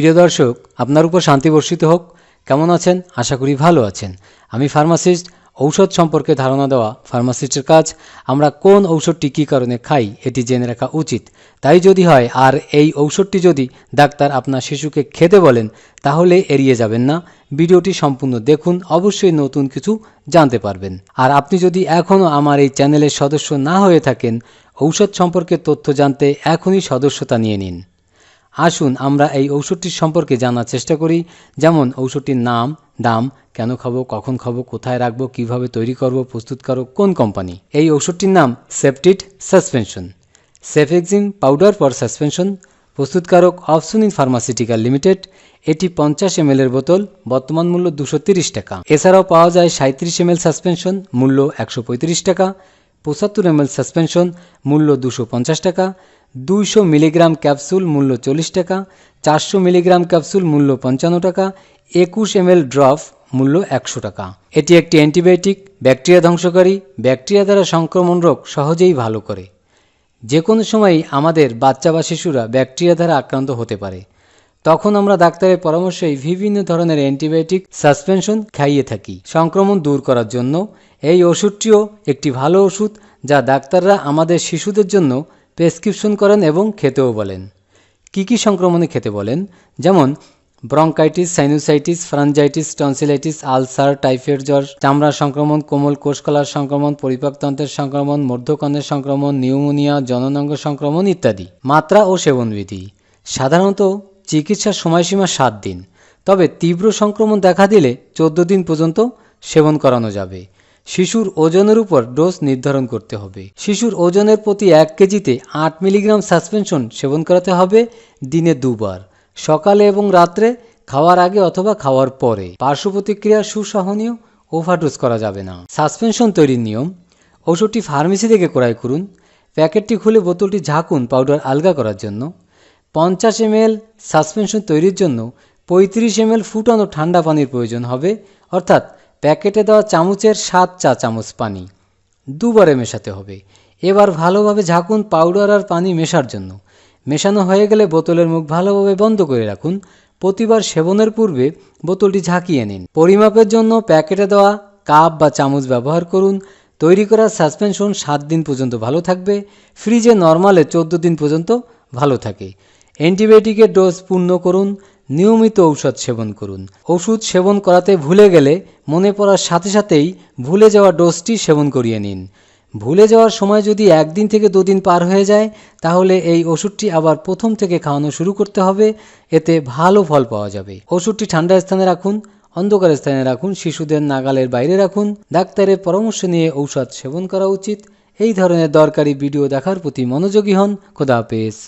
প্রিয় দর্শক, আপনার উপর শান্তি বর্ষিত হোক। কেমন আছেন? আশা করি ভালো আছেন। আমি ফার্মাসিস্ট, ঔষধ সম্পর্কে ধারণা দেওয়া ফার্মাসিস্টের কাজ। আমরা কোন ঔষধটি কী কারণে খাই, এটি জেনে রাখা উচিত। তাই যদি হয়, আর এই ঔষধটি যদি ডাক্তার আপনার শিশুকে খেতে বলেন, তাহলে এড়িয়ে যাবেন না। ভিডিওটি সম্পূর্ণ দেখুন, অবশ্যই নতুন কিছু জানতে পারবেন। আর আপনি যদি এখনও আমার এই চ্যানেলের সদস্য না হয়ে থাকেন, ঔষধ সম্পর্কে তথ্য জানতে এখনই সদস্যতা নিয়ে নিন। আসুন আমরা এই ঔষধটির সম্পর্কে জানার চেষ্টা করি, যেমন ঔষধটির নাম, দাম, কেন খাব, কখন খাব, কোথায় রাখব, কীভাবে তৈরি করব প্রস্তুতকারক কোন কোম্পানি। এই ঔষধটির নাম সেপটিড suspension. Cefixime powder for suspension, প্রস্তুতকারক অপসুনিন ফার্মাসিউটিক্যাল লিমিটেড, এটি পঞ্চাশ এম এর বোতল, বর্তমান মূল্য দুশো টাকা। এছাড়াও পাওয়া যায় সাঁত্রিশ এম সাসপেনশন, মূল্য একশো পঁয়ত্রিশ টাকা। পঁচাত্তর এম সাসপেনশন মূল্য দুশো পঞ্চাশ টাকা, দুইশো মিলিগ্রাম ক্যাপসুল মূল্য চল্লিশ টাকা, চারশো মিলিগ্রাম ক্যাপসুল মূল্য পঞ্চান্ন টাকা, একুশ এম ড্রপ মূল্য একশো টাকা। এটি একটি অ্যান্টিবায়োটিক ব্যাকটেরিয়া ধ্বংসকারী ব্যাকটেরিয়া দ্বারা সংক্রমণ রোগ সহজেই ভালো করে। যে কোনো সময়ই আমাদের বাচ্চা বা শিশুরা ব্যাকটেরিয়া দ্বারা আক্রান্ত হতে পারে। তখন আমরা ডাক্তারের পরামর্শেই বিভিন্ন ধরনের অ্যান্টিবায়োটিক সাসপেনশন খাইয়ে থাকি। সংক্রমণ দূর করার জন্য এই ওষুধটিও একটি ভালো ওষুধ যা ডাক্তাররা আমাদের শিশুদের জন্য প্রেসক্রিপশন করেন এবং খেতেও বলেন। কি কি সংক্রমণে খেতে বলেন? যেমন, bronchitis, sinusitis pharyngitis tonsillitis, ulcer, typhoid জ্বর, চামড়ার সংক্রমণ, কোমল কোষকলার সংক্রমণ, পরিপাকতন্ত্রের সংক্রমণ মধ্যকর্ণের সংক্রমণ, নিউমোনিয়া, জননাঙ্গ সংক্রমণ ইত্যাদি। মাত্রা ও সেবনবিধি। সাধারণত চিকিৎসার সময়সীমা সাত দিন। তবে তীব্র সংক্রমণ দেখা দিলে চোদ্দ দিন পর্যন্ত সেবন করানো যাবে। শিশুর ওজনের উপর ডোজ নির্ধারণ করতে হবে। শিশুর ওজনের প্রতি এক কেজিতে আট মিলিগ্রাম সাসপেনশন সেবন করাতে হবে দিনে দুবার, সকালে এবং রাত্রে খাওয়ার আগে অথবা খাওয়ার পরে। পার্শ্ব প্রতিক্রিয়া সুসহনীয়, ওভারডোজ করা যাবে না। সাসপেনশন তৈরির নিয়ম ওষুধটি ফার্মেসি থেকে ক্রয় করুন, প্যাকেটটি খুলে বোতলটি ঝাঁকুন পাউডার আলগা করার জন্য। পঞ্চাশ এম এল সাসপেনশন তৈরির জন্য পঁয়ত্রিশ এম এল ফুটানো ঠান্ডা পানির প্রয়োজন হবে, অর্থাৎ প্যাকেটে দেওয়া চামচের সাত চা চামচ পানি। দুবারে মেশাতে হবে। এবার ভালোভাবে ঝাঁকুন পাউডার আর পানি মেশার জন্য। মেশানো হয়ে গেলে বোতলের মুখ ভালোভাবে বন্ধ করে রাখুন। প্রতিবার সেবনের পূর্বে বোতলটি ঝাঁকিয়ে নিন। পরিমাপের জন্য প্যাকেটে দেওয়া কাপ বা চামচ ব্যবহার করুন। তৈরি করা সাসপেনশন সাত দিন পর্যন্ত ভালো থাকবে। ফ্রিজে নর্মালে চোদ্দ দিন পর্যন্ত ভালো থাকে। অ্যান্টিবায়োটিকের ডোজ পূর্ণ করুন, নিয়মিত ঔষধ সেবন করুন। ওষুধ সেবন করাতে ভুলে গেলে মনে পড়ার সাথে সাথেই ভুলে যাওয়া ডোজটি সেবন করিয়ে নিন। ভুলে যাওয়ার সময় যদি একদিন থেকে দুদিন পার হয়ে যায়, তাহলে এই ওষুধটি আবার প্রথম থেকে খাওয়ানো শুরু করতে হবে। এতে ভালো ফল পাওয়া যাবে। ওষুধটি ঠান্ডা স্থানে রাখুন, অন্ধকার স্থানে রাখুন, শিশুদের নাগালের বাইরে রাখুন। ডাক্তারের পরামর্শ নিয়ে ঔষধ সেবন করা উচিত। এই ধরনের দরকারি ভিডিও দেখার প্রতি মনোযোগী হন। খোদা হাফেজ।